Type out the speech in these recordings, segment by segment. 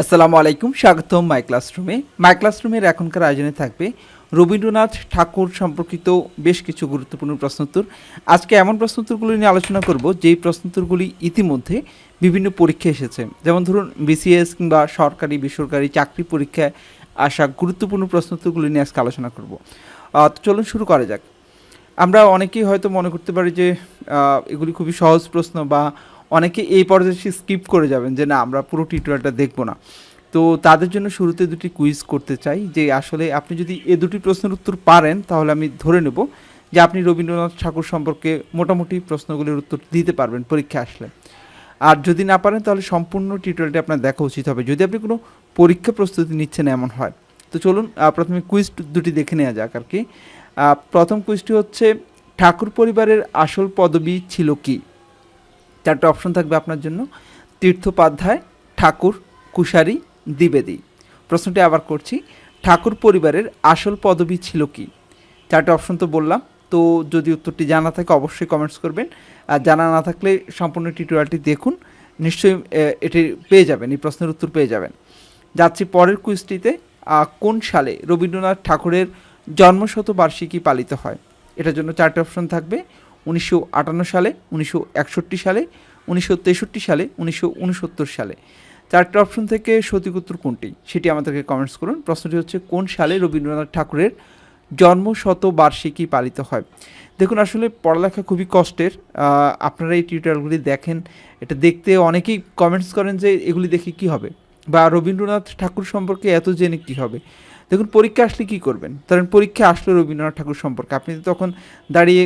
আসসালামু আলাইকুম, স্বাগতম মাই ক্লাসরুমে মাই ক্লাসরুমের এখনকার আয়োজনে থাকবে রবীন্দ্রনাথ ঠাকুর সম্পর্কিত বেশ কিছু গুরুত্বপূর্ণ প্রশ্নোত্তর। আজকে এমন প্রশ্নোত্তরগুলি নিয়ে আলোচনা করব, যেই প্রশ্নোত্তরগুলি ইতিমধ্যে বিভিন্ন পরীক্ষা এসেছে। যেমন ধরুন বিসিএস কিংবা সরকারি, বেসরকারি চাকরি পরীক্ষায় আসা গুরুত্বপূর্ণ প্রশ্নোত্তরগুলি নিয়ে আজকে আলোচনা করব। তো চলুন শুরু করা যাক। আমরা অনেকেই হয়তো মনে করতে পারি যে এগুলি খুবই সহজ প্রশ্ন বা অনেকে এই পর্যায়ে স্কিপ করে যাবেন যে না, আমরা পুরো টিউটোরিয়ালটা দেখব না। তো তাদের জন্য শুরুতে দুটি কুইজ করতে চাই যে আসলে আপনি যদি এ দুটি প্রশ্নের উত্তর পারেন, তাহলে আমি ধরে নেব যে আপনি রবীন্দ্রনাথ ঠাকুর সম্পর্কে মোটামুটি প্রশ্নগুলির উত্তর দিতে পারবেন পরীক্ষা আসলে। আর যদি না পারেন, তাহলে সম্পূর্ণ টিউটোরিয়ালটি আপনার দেখা উচিত হবে। যদি আপনি কোনো পরীক্ষা প্রস্তুতি নিচ্ছেন এমন হয়, তো চলুন প্রথমে কুইজ দুটি দেখে নেওয়া যাক আর কি। প্রথম কুইজটি হচ্ছে, ঠাকুর পরিবারের আসল পদবি ছিল কি? চারটে অপশন থাকবে আপনার জন্য। তীর্থোপাধ্যায়, ঠাকুর, কুশারি, দ্বিবেদী। প্রশ্নটি আবার করছি, ঠাকুর পরিবারের আসল পদবি ছিল কি? চারটে অপশন তো বললাম, তো যদি উত্তরটি জানা থাকে অবশ্যই কমেন্টস করবেন। আর জানা না থাকলে সম্পূর্ণ টিউটোরিয়ালটি দেখুন, নিশ্চয়ই এটি পেয়ে যাবেন, এই প্রশ্নের উত্তর পেয়ে যাবেন। যাচ্ছি পরের কুইজটিতে কোন সালে রবীন্দ্রনাথ ঠাকুরের জন্মশতবার্ষিকী পালিত হয়? এটার জন্য চারটে অপশন থাকবে উনিশশো আটান্ন সালে, উনিশশো একষট্টি সালে, উনিশশো তেষট্টি সালে, উনিশশো উনসত্তর সালে। চারটে অপশন থেকে সঠিক উত্তর কোনটি? সেটি আমাদেরকে কমেন্টস করুন। প্রশ্নটি হচ্ছে, কোন সালে রবীন্দ্রনাথ ঠাকুরের জন্মশতবার্ষিকী পালিত হয়? দেখুন, আসলে পড়ালেখা খুবই কষ্টের। আপনারা এই টিউটোরিয়ালগুলি দেখেন, এটা দেখতে অনেকেই কমেন্টস করেন যে, এগুলি দেখে কি হবে? বা রবীন্দ্রনাথ ঠাকুর সম্পর্কে এত জেনে কি হবে? দেখুন, পরীক্ষা আসলে কি করবেন? ধরেন, পরীক্ষা আসলো রবীন্দ্রনাথ ঠাকুর সম্পর্কে। আপনি তখন দাঁড়িয়ে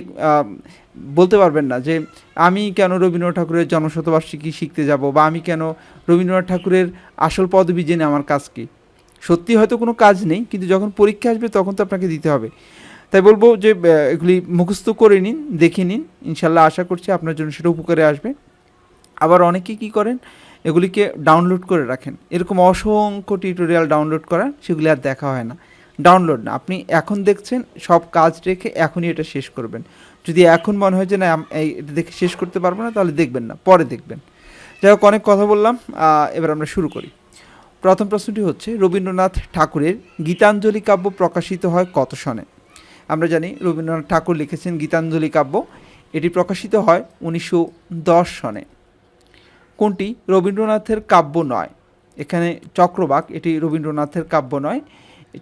বলতে পারবেন না যে, আমি কেন রবীন্দ্রনাথ ঠাকুরের জন্মশতবার্ষিকী শিখতে যাব? বা আমি কেন রবীন্দ্রনাথ ঠাকুরের আসল পদবি জেনে আমার কাজ কি? সত্যি হয়তো কোনো কাজ নেই, কিন্তু যখন পরীক্ষা আসবে তখন তো আপনাকে দিতে হবে। তাই বলব যে এগুলি মুখস্থ করে নিন, দেখে নিন। ইনশাল্লাহ আশা করছি আপনার জন্য সেটা উপকারে আসবে। আবার অনেকে কি করেন এগুলিকে ডাউনলোড করে রাখেন। এরকম অসংখ্য টিউটোরিয়াল ডাউনলোড করা সেগুলি আর দেখা হয় না। ডাউনলোড না। আপনি এখন দেখছেন, সব কাজ রেখে এখনই এটা শেষ করবেন। যদি এখন মনে হয় যে না এটা দেখে শেষ করতে পারব না, তাহলে দেখবেন না, পরে দেখবেন। যাই হোক, অনেক কথা বললাম এবার আমরা শুরু করি। প্রথম প্রশ্নটি হচ্ছে, রবীন্দ্রনাথ ঠাকুরের গীতাঞ্জলি কাব্য প্রকাশিত হয় কত সনে? আমরা জানি রবীন্দ্রনাথ ঠাকুর লিখেছেন গীতাঞ্জলি কাব্য। এটি প্রকাশিত হয় উনিশশো দশ সনে। কোনটি? রবীন্দ্রনাথের কাব্য নয়। এখানে চক্রবাক, এটি রবীন্দ্রনাথের কাব্য নয়।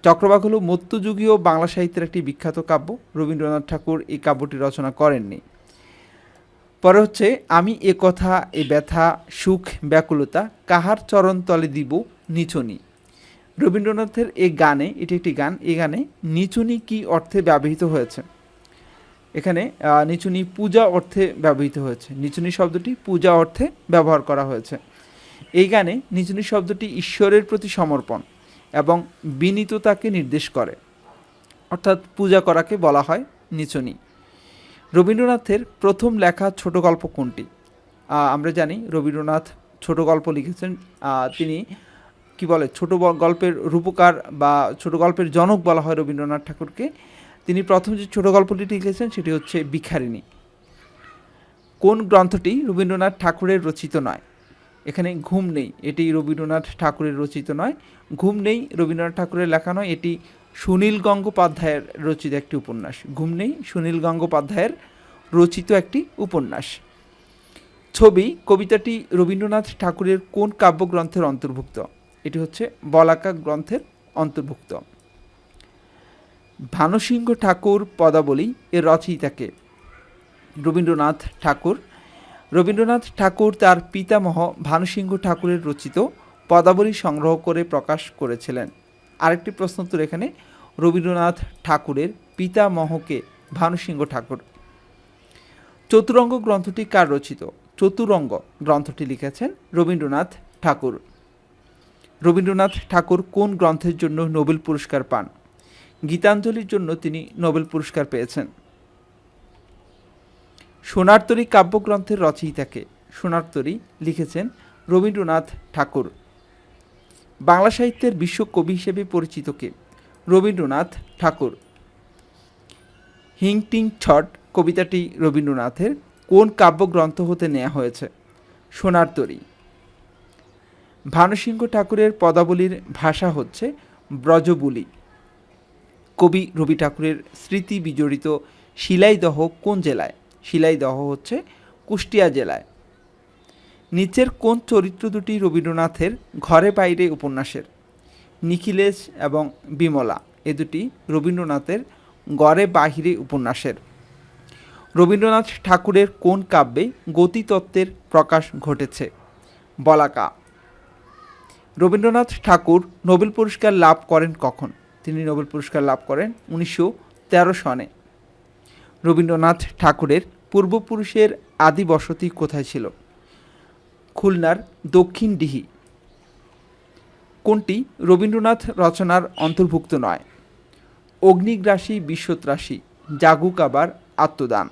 চক্রবাক হলো মধ্যযুগীয় বাংলা সাহিত্যের একটি বিখ্যাত কাব্য। রবীন্দ্রনাথ ঠাকুর এই কাব্যটি রচনা করেননি। পরে হচ্ছে, আমি এ কথা, এ ব্যথা, সুখ, ব্যাকুলতা, কাহার চরণ তলে দিব নিচনি। রবীন্দ্রনাথের এই গানে, এটি একটি গান এই গানে নিচুনি কি অর্থে ব্যবহৃত হয়েছে? এখানে নিচুনি পূজা অর্থে ব্যবহৃত হয়েছে। নিচুনি শব্দটি পূজা অর্থে ব্যবহার করা হয়েছে। এই গানে নিচুনি শব্দটি ঈশ্বরের প্রতি সমর্পণ এবং বিনীততাকে নির্দেশ করে। অর্থাৎ পূজা করাকে বলা হয় নিচুনি। রবীন্দ্রনাথের প্রথম লেখা ছোট গল্প কোনটি? আমরা জানি রবীন্দ্রনাথ ছোট গল্প লিখেছেন। তিনি কি বলে, ছোট গল্পের রূপকার বা ছোট গল্পের জনক বলা হয় রবীন্দ্রনাথ ঠাকুরকে। তিনি প্রথম যে ছোট গল্পটি লিখেছেন সেটি হচ্ছে ভিখারিণী। কোন গ্রন্থটি রবীন্দ্রনাথ ঠাকুরের রচিত নয়? এখানে ঘুম নেই, এটি রবীন্দ্রনাথ ঠাকুরের রচিত নয়। ঘুম নেই, রবীন্দ্রনাথ ঠাকুরের লেখা নয়, এটি সুনীল গঙ্গোপাধ্যায়ের রচিত একটি উপন্যাস। ঘুম নেই, সুনীল গঙ্গোপাধ্যায়ের রচিত একটি উপন্যাস। ছবি, কবিতাটি রবীন্দ্রনাথ ঠাকুরের কোন কাব্যগ্রন্থের অন্তর্ভুক্ত? এটি হচ্ছে বলাকা গ্রন্থের অন্তর্ভুক্ত। ভানুসিংহ ঠাকুর পদাবলী এর রচয়িতাকে। রবীন্দ্রনাথ ঠাকুর। রবীন্দ্রনাথ ঠাকুর তার পিতামহ ভানুসিংহ ঠাকুরের রচিত পদাবলী সংগ্রহ করে প্রকাশ করেছিলেন। আরেকটি প্রশ্ন উত্তর এখানে, রবীন্দ্রনাথ ঠাকুরের পিতামহকে ভানুসিংহ ঠাকুর। চতুরঙ্গ গ্রন্থটি কার রচিত? চতুরঙ্গ গ্রন্থটি লিখেছেন রবীন্দ্রনাথ ঠাকুর। রবীন্দ্রনাথ ঠাকুর কোন গ্রন্থের জন্য নোবেল পুরস্কার পান? গীতাঞ্জলির জন্য তিনি নোবেল পুরস্কার পেয়েছেন। সোনারতরী কাব্যগ্রন্থের রচয়িতাকে সোনারতরী লিখেছেন রবীন্দ্রনাথ ঠাকুর। বাংলা সাহিত্যের বিশ্ব কবি হিসেবে পরিচিত কে? রবীন্দ্রনাথ ঠাকুর। হিংটিং ছট কবিতাটি রবীন্দ্রনাথের কোন কাব্যগ্রন্থ হতে নেওয়া হয়েছে? সোনার তরী ভানুসিংহ ঠাকুরের পদাবলীর ভাষা হচ্ছে ব্রজবুলি। কবি রবি ঠাকুরের স্মৃতি বিজড়িত শিলাইদহ কোন জেলায়? শিলাইদহ হচ্ছে কুষ্টিয়া জেলায়। নিচের কোন চরিত্র দুটি রবীন্দ্রনাথের ঘরে বাইরে উপন্যাসের? নিখিলেশ এবং বিমলা, এ দুটি রবীন্দ্রনাথের গড়ে বাহিরে উপন্যাসের। রবীন্দ্রনাথ ঠাকুরের কোন কাব্যে গতিতত্ত্বের প্রকাশ ঘটেছে? বলাকা। রবীন্দ্রনাথ ঠাকুর নোবেল পুরস্কার লাভ করেন কখন? তিনি নোবেল পুরস্কার লাভ করেন উনিশশো তেরো সনে। রবীন্দ্রনাথ ঠাকুরের পূর্বপুরুষের আদি বসতি কোথায় ছিল? খুলনার দক্ষিণ ডিহি কোনটি রবীন্দ্রনাথ রচনার অন্তর্ভুক্ত নয়? অগ্নিগ্রাসী, বিশ্বত্রাসী জাগুক আবার আত্মদান।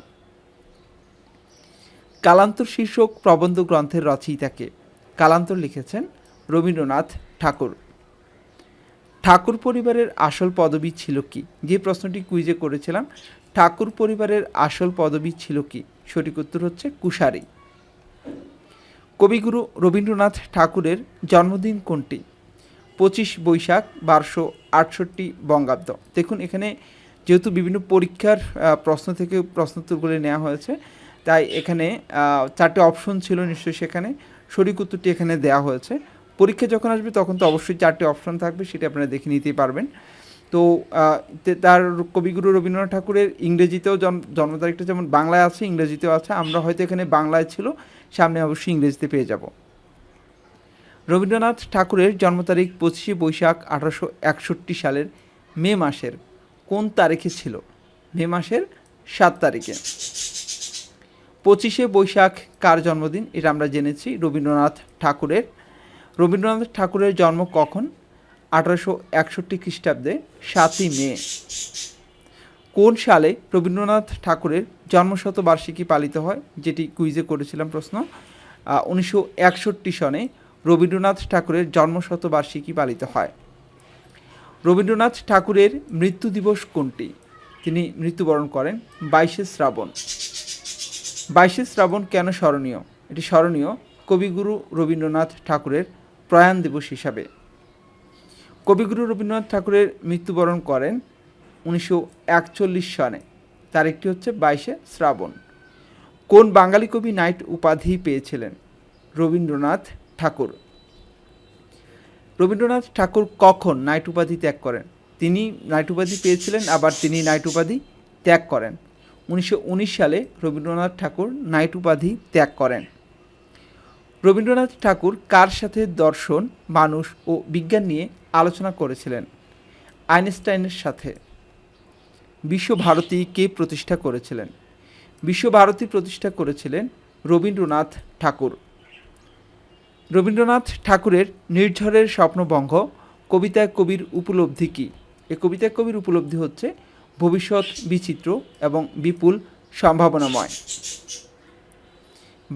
কালান্তর শীর্ষক প্রবন্ধ গ্রন্থের রচয়িতাকে কালান্তর লিখেছেন রবীন্দ্রনাথ ঠাকুর। ঠাকুর পরিবারের আসল পদবি ছিল কি? যে প্রশ্নটি কুইজে করেছিলাম, ঠাকুর পরিবারের আসল পদবি ছিল কি? সঠিক উত্তর হচ্ছে কুশারি। কবিগুরু রবীন্দ্রনাথ ঠাকুরের জন্মদিন কোনটি? পঁচিশ বৈশাখ বারোশো আটষট্টি বঙ্গাব্দ। দেখুন, এখানে যেহেতু বিভিন্ন পরীক্ষার প্রশ্ন থেকে প্রশ্নোত্তরগুলি নেওয়া হয়েছে, তাই এখানে চারটে অপশন ছিল নিশ্চয়ই সেখানে। সঠিক উত্তরটি এখানে দেওয়া হয়েছে। পরীক্ষা যখন আসবে, তখন তো অবশ্যই চারটে অপশন থাকবে, সেটা আপনারা দেখে নিতেই পারবেন। তো তার কবিগুরু রবীন্দ্রনাথ ঠাকুরের ইংরেজিতেও জন্ম তারিখটা যেমন বাংলায় আছে, ইংরেজিতেও আছে, আমরা হয়তো এখানে বাংলায় ছিল, সামনে অবশ্যই ইংরেজিতে পেয়ে যাব। রবীন্দ্রনাথ ঠাকুরের জন্ম তারিখ পঁচিশে বৈশাখ আঠারোশো একষট্টি সালের মে মাসের কোন তারিখে ছিল? মে মাসের সাত তারিখে। পঁচিশে বৈশাখ কার জন্মদিন? এটা আমরা জেনেছি। রবীন্দ্রনাথ ঠাকুরের রবীন্দ্রনাথ ঠাকুরের জন্ম কখন? আঠারোশো একষট্টি খ্রিস্টাব্দে, সাতই মে। কোন সালে রবীন্দ্রনাথ ঠাকুরের জন্মশতবার্ষিকী পালিত হয়? যেটি কুইজে করেছিলাম প্রশ্ন। উনিশশো একষট্টি সনে রবীন্দ্রনাথ ঠাকুরের জন্মশতবার্ষিকী পালিত হয়। রবীন্দ্রনাথ ঠাকুরের মৃত্যু দিবস কোনটি? তিনি মৃত্যুবরণ করেন বাইশে শ্রাবণ। বাইশে শ্রাবণ কেন স্মরণীয়? এটি স্মরণীয় কবিগুরু রবীন্দ্রনাথ ঠাকুরের প্রয়াণ দিবস হিসাবে। কবিগুরু রবীন্দ্রনাথ ঠাকুরের মৃত্যুবরণ করেন উনিশশো একচল্লিশ সনে তারিখটি হচ্ছে বাইশে শ্রাবণ। কোন বাঙালি কবি নাইট উপাধি পেয়েছিলেন? রবীন্দ্রনাথ ঠাকুর। রবীন্দ্রনাথ ঠাকুর কখন নাইট উপাধি ত্যাগ করেন? তিনি নাইট উপাধি পেয়েছিলেন, আবার তিনি নাইট উপাধি ত্যাগ করেন। উনিশশো উনিশ সালে রবীন্দ্রনাথ ঠাকুর নাইট উপাধি ত্যাগ করেন। রবীন্দ্রনাথ ঠাকুর কার সাথে দর্শন, মানুষ ও বিজ্ঞান নিয়ে আলোচনা করেছিলেন? আইনস্টাইনের সাথে। বিশ্বভারতী কে প্রতিষ্ঠা করেছিলেন? বিশ্বভারতী প্রতিষ্ঠা করেছিলেন রবীন্দ্রনাথ ঠাকুর। রবীন্দ্রনাথ ঠাকুরের নির্ঝরের স্বপ্নভঙ্গ কবিতায় কবির উপলব্ধি কী? এ কবিতায় কবির উপলব্ধি হচ্ছে ভবিষ্যৎ বিচিত্র এবং বিপুল সম্ভাবনাময়।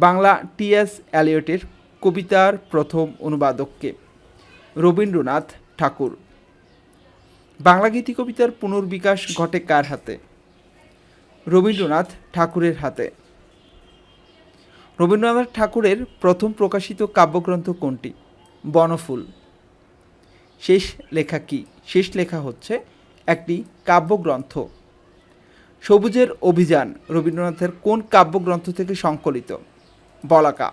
বাংলা টিএস অ্যালিয়টের কবিতার প্রথম অনুবাদককে রবীন্দ্রনাথ ঠাকুর। বাংলা গীতি কবিতার পুনর্বিকাশ ঘটে কার হাতে? রবীন্দ্রনাথ ঠাকুরের হাতে। রবীন্দ্রনাথ ঠাকুরের প্রথম প্রকাশিত কাব্যগ্রন্থ কোনটি? বনফুল। শেষ লেখা কি? শেষ লেখা হচ্ছে একটি কাব্যগ্রন্থ। সবুজের অভিযান রবীন্দ্রনাথের কোন কাব্যগ্রন্থ থেকে সংকলিত? বলাকা।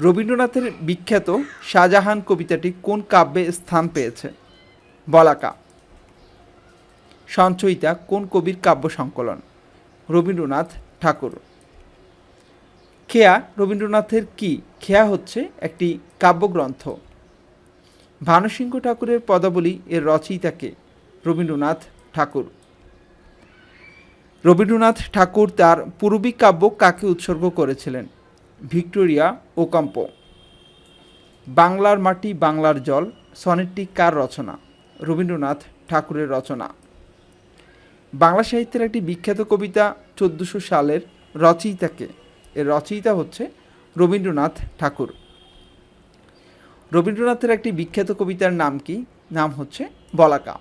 রবীন্দ্রনাথের বিখ্যাত শাহজাহান কবিতাটি কোন কাব্যে স্থান পেয়েছে? বলাকা। সঞ্চয়িতা, কোন কবির কাব্য সংকলন? রবীন্দ্রনাথ ঠাকুর। খেয়া, রবীন্দ্রনাথের কি? খেয়া হচ্ছে একটি কাব্যগ্রন্থ। ভানুসিংহ ঠাকুরের পদাবলী এর রচয়িতাকে রবীন্দ্রনাথ ঠাকুর। রবীন্দ্রনাথ ঠাকুর তার পূর্বী কাব্য কাকে উৎসর্গ করেছিলেন? Victoria Ocampo. বাংলার মাটি, বাংলার জল, সনেটটি কার রচনা? রবীন্দ্রনাথ ঠাকুরের রচনা। বাংলা সাহিত্যের একটি বিখ্যাত কবিতা চোদ্দোশো সালের রচয়িতাকে। এর রচয়িতা হচ্ছে রবীন্দ্রনাথ ঠাকুর। রবীন্দ্রনাথের একটি বিখ্যাত কবিতার নাম কি? নাম হচ্ছে বলাকা।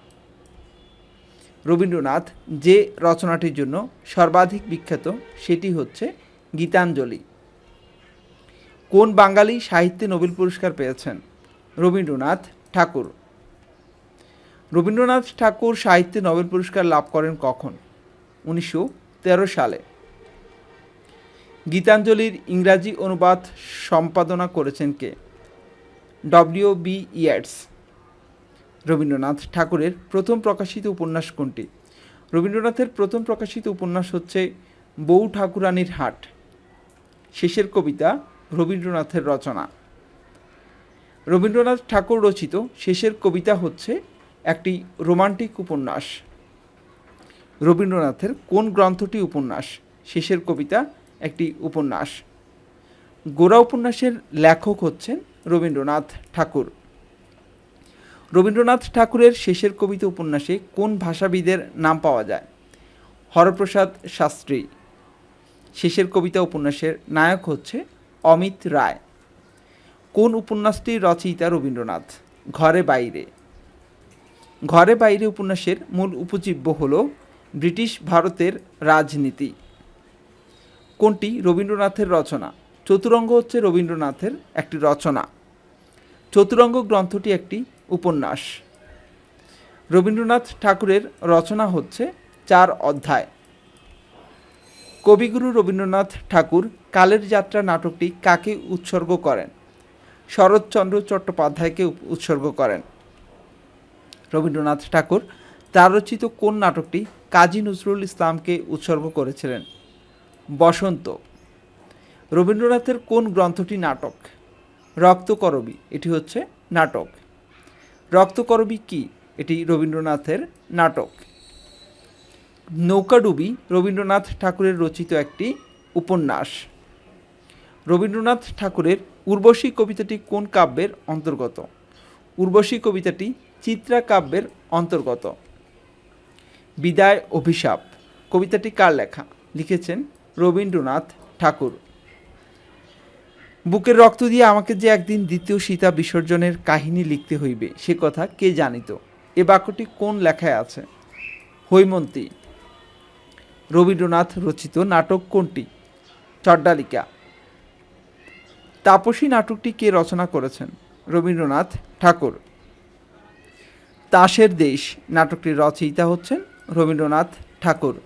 রবীন্দ্রনাথ যে রচনাটির জন্য সর্বাধিক বিখ্যাত সেটি হচ্ছে গীতাঞ্জলি। কোন বাঙালি সাহিত্যে নোবেল পুরস্কার পেয়েছেন? রবীন্দ্রনাথ ঠাকুর। রবীন্দ্রনাথ ঠাকুর সাহিত্যে নোবেল পুরস্কার লাভ করেন কখন? উনিশশো তেরো সালে। গীতাঞ্জলির ইংরাজি অনুবাদ সম্পাদনা করেছেন কে? ডব্লিউ বি ইয়ার্স রবীন্দ্রনাথ ঠাকুরের প্রথম প্রকাশিত উপন্যাস কোনটি? রবীন্দ্রনাথের প্রথম প্রকাশিত উপন্যাস হচ্ছে বউ ঠাকুরানীর হাট। শেষের কবিতা রবীন্দ্রনাথের রচনা। রবীন্দ্রনাথ ঠাকুর রচিত শেষের কবিতা হচ্ছে একটি রোমান্টিক উপন্যাস। রবীন্দ্রনাথের কোন গ্রন্থটি উপন্যাস? শেষের কবিতা একটি উপন্যাস। গোড়া উপন্যাসের লেখক হচ্ছেন রবীন্দ্রনাথ ঠাকুর। রবীন্দ্রনাথ ঠাকুরের শেষের কবিতা উপন্যাসে কোন ভাষাবিদের নাম পাওয়া যায়? হরপ্রসাদ শাস্ত্রী। শেষের কবিতা উপন্যাসের নায়ক হচ্ছে অমিত রায়। কোন উপন্যাসটির রচয়িতা রবীন্দ্রনাথ? ঘরে বাইরে। ঘরে বাইরে উপন্যাসের মূল উপজীব্য হল ব্রিটিশ ভারতের রাজনীতি। কোনটি রবীন্দ্রনাথের রচনা? চতুরঙ্গ হচ্ছে রবীন্দ্রনাথের একটি রচনা। চতুরঙ্গ গ্রন্থটি একটি উপন্যাস। রবীন্দ্রনাথ ঠাকুরের রচনা হচ্ছে চার অধ্যায়। কবিগুরু রবীন্দ্রনাথ ঠাকুর কালের যাত্রা নাটকটি কাকে উৎসর্গ করেন? শরৎচন্দ্র চট্টোপাধ্যায়কে উৎসর্গ করেন। রবীন্দ্রনাথ ঠাকুর তার রচিত কোন নাটকটি কাজী নজরুল ইসলামকে উৎসর্গ করেছিলেন? বসন্ত। রবীন্দ্রনাথের কোন গ্রন্থটি নাটক? রক্তকরবী। এটি হচ্ছে নাটক। রক্তকরবী কি? এটি রবীন্দ্রনাথের নাটক। নৌকাডুবি রবীন্দ্রনাথ ঠাকুরের রচিত একটি উপন্যাস। রবীন্দ্রনাথ ঠাকুরের উর্বশী কবিতাটি কোন কাব্যের অন্তর্গত? উর্বশী কবিতাটি চিত্রা কাব্যের অন্তর্গত। বিদায় অভিশাপ। কবিতাটি কার লেখা? লিখেছেন রবীন্দ্রনাথ ঠাকুর। বুকের রক্ত দিয়ে আমাকে যে একদিন দ্বিতীয় সীতা বিসর্জনের কাহিনী লিখতে হইবে, সে কথা কে জানিত? এ বাক্যটি কোন লেখায় আছে? হৈমন্তী। রবীন্দ্রনাথ রচিত নাটক কোনটি? চড্ডালিকা তাপসী নাটকটি কে রচনা করেছেন? রবীন্দ্রনাথ ঠাকুর। তাসের দেশ। নাটকটির রচয়িতা হচ্ছেন রবীন্দ্রনাথ ঠাকুর।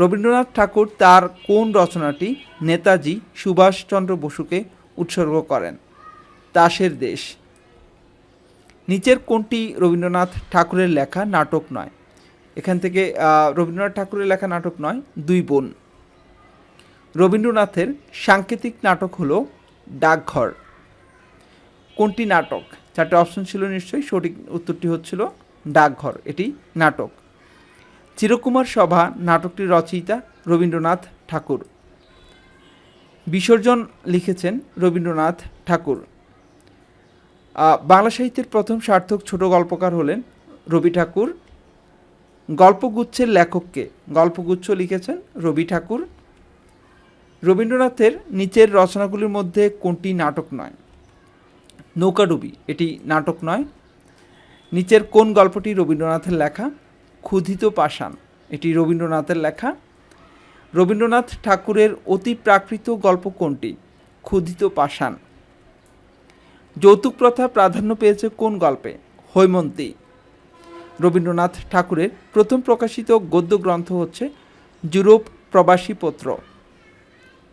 রবীন্দ্রনাথ ঠাকুর তার কোন রচনাটি নেতাজি সুভাষচন্দ্র বসুকে উৎসর্গ করেন? তাসের দেশ। নিচের কোনটি রবীন্দ্রনাথ ঠাকুরের লেখা নাটক নয়? এখান থেকে রবীন্দ্রনাথ ঠাকুরের লেখা নাটক নয়, দুই বোন। রবীন্দ্রনাথের সাংকেতিক নাটক হলো ডাকঘর। কোনটি নাটক? চারটে অপশন ছিল নিশ্চয়ই, সঠিক উত্তরটি হচ্ছিল ডাকঘর। এটি নাটক। চিরকুমার সভা নাটকটির রচয়িতা রবীন্দ্রনাথ ঠাকুর। বিসর্জন লিখেছেন রবীন্দ্রনাথ ঠাকুর। বাংলা সাহিত্যের প্রথম সার্থক ছোট গল্পকার হলেন রবি ঠাকুর। গল্পগুচ্ছের লেখককে গল্পগুচ্ছ লিখেছেন রবি ঠাকুর। রবীন্দ্রনাথের নিচের রচনাগুলির মধ্যে কোনটি নাটক নয়? নৌকাডুবি, এটি নাটক নয়। নিচের কোন গল্পটি রবীন্দ্রনাথের লেখা? ক্ষুধিত পাষাণ। এটি রবীন্দ্রনাথের লেখা। রবীন্দ্রনাথ ঠাকুরের অতি প্রাকৃত গল্প কোনটি? ক্ষুধিত পাষাণ। যৌতুক প্রথা প্রাধান্য পেয়েছে কোন গল্পে? হৈমন্তী। রবীন্দ্রনাথ ঠাকুরের প্রথম প্রকাশিত গদ্য গ্রন্থ হচ্ছে ইউরোপ প্রবাসী পত্র।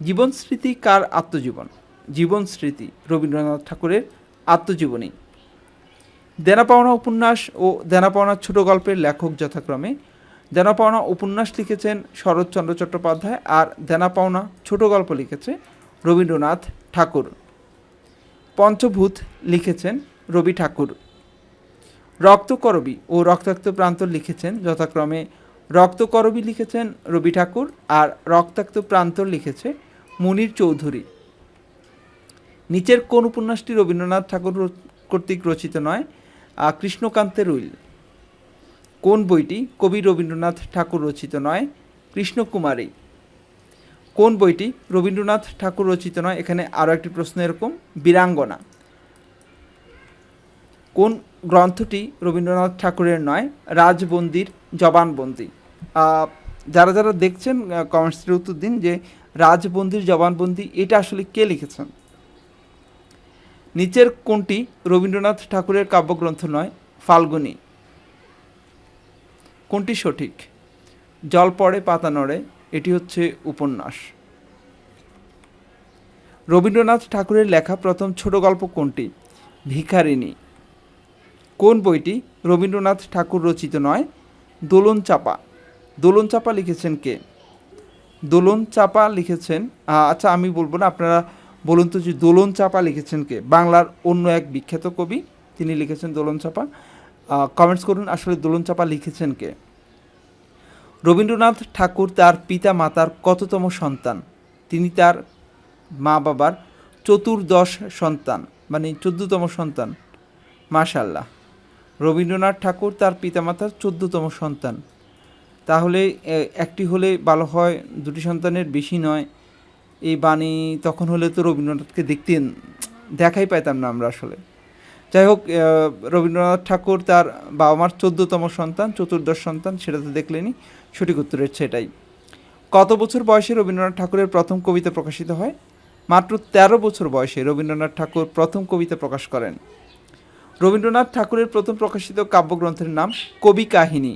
জীবন স্মৃতি কার আত্মজীবন? জীবন স্মৃতি রবীন্দ্রনাথ ঠাকুরের আত্মজীবনী। দেনা পাওনা উপন্যাস ও দেনা পাওনা ছোট গল্পের লেখক যথাক্রমে। দেনা পাওনা উপন্যাস লিখেছেন শরৎচন্দ্র চট্টোপাধ্যায় আর দেনা পাওনা ছোট গল্প লিখেছে রবীন্দ্রনাথ ঠাকুর। পঞ্চভূত লিখেছেন রবি ঠাকুর। রক্তকরবী ও রক্তাক্ত প্রান্তর লিখেছেন যথাক্রমে রক্তকরবী লিখেছেন রবি ঠাকুর আর রক্তাক্ত প্রান্তর লিখেছে মুনির চৌধুরী। নিচের কোন উপন্যাসটি রবীন্দ্রনাথ ঠাকুর কর্তৃক রচিত নয় কৃষ্ণকান্তের উইল। কোন বইটি? কবি রবীন্দ্রনাথ ঠাকুর রচিত নয়, কৃষ্ণকুমারী। কোন বইটি? রবীন্দ্রনাথ ঠাকুর রচিত নয়, এখানে আরও একটি প্রশ্ন এরকম, বীরাঙ্গনা। কোন গ্রন্থটি রবীন্দ্রনাথ ঠাকুরের নয়, রাজবন্দির জবানবন্দি। যারা যারা দেখছেন কমেন্টসের উত্তর দিন যে রাজবন্দির জবানবন্দি, এটা আসলে কে লিখেছেন? নিচের কোনটি রবীন্দ্রনাথ ঠাকুরের কাব্যগ্রন্থ নয়, ফাল্গুনী। কোনটি সঠিক। জল পড়ে পাতা নড়ে, এটি হচ্ছে উপন্যাস। রবীন্দ্রনাথ ঠাকুরের লেখা প্রথম ছোট গল্প কোনটি? ভিখারিণী। কোন বইটি রবীন্দ্রনাথ ঠাকুর রচিত নয় দোলন চাপা দোলন চাপা লিখেছেন কে? দোলন চাপা লিখেছেন আচ্ছা আমি বলব না, আপনারা বলুন তো যে দোলন চাপা লিখেছেন কে? বাংলার অন্য এক বিখ্যাত কবি, তিনি লিখেছেন দোলন চাপা। কমেন্টস করুন, আসলে দোলন চাপা লিখেছেন কে? রবীন্দ্রনাথ ঠাকুর তার পিতা মাতার কততম সন্তান? তিনি তার মা বাবার চতুর্দশ সন্তান মানে চোদ্দতম সন্তান। মাশাল্লাহ রবীন্দ্রনাথ ঠাকুর তার পিতামাতার চোদ্দতম সন্তান। তাহলে একটি হলে ভালো হয়, দুটি সন্তানের বেশি নয়। এই বাণী তখন হলে তো রবীন্দ্রনাথকে দেখতে দেখাই পাইতাম না আমরা আসলে। যাই হোক রবীন্দ্রনাথ ঠাকুর তার বাবা মার চোদ্দতম সন্তান, চতুর্দশ সন্তান, সেটা তো দেখলেনি সঠিক উত্তর হচ্ছে এটাই। কত বছর বয়সে রবীন্দ্রনাথ ঠাকুরের প্রথম কবিতা প্রকাশিত হয়? মাত্র তেরো বছর বয়সে রবীন্দ্রনাথ ঠাকুর প্রথম কবিতা প্রকাশ করেন। রবীন্দ্রনাথ ঠাকুরের প্রথম প্রকাশিত কাব্যগ্রন্থের নাম কবি কাহিনী।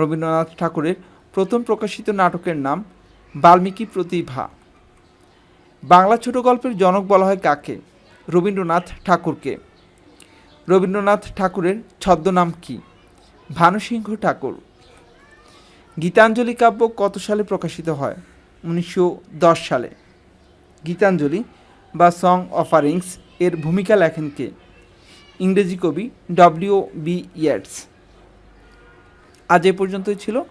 রবীন্দ্রনাথ ঠাকুরের প্রথম প্রকাশিত নাটকের নাম বাল্মীকি প্রতিভা। বাংলা ছোট গল্পের জনক বলা হয় কাকে? রবীন্দ্রনাথ ঠাকুরকে। রবীন্দ্রনাথ ঠাকুরের ছদ্মনাম কি? ভানুসিংহ ঠাকুর। গীতাঞ্জলি কাব্য কত সালে প্রকাশিত হয়? উনিশশো দশ সালে। গীতাঞ্জলি বা সং অফারিংস এর ভূমিকা লেখেন কে? ইংরেজি কবি ডব্লিউ বি ইয়েটস। আজ এ পর্যন্তই ছিল।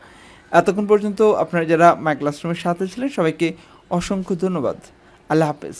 এতক্ষণ পর্যন্ত আপনারা যারা মাই ক্লাসরুমের সাথে ছিলেন, সবাইকে অসংখ্য ধন্যবাদ। আল্লাহ হাফেজ।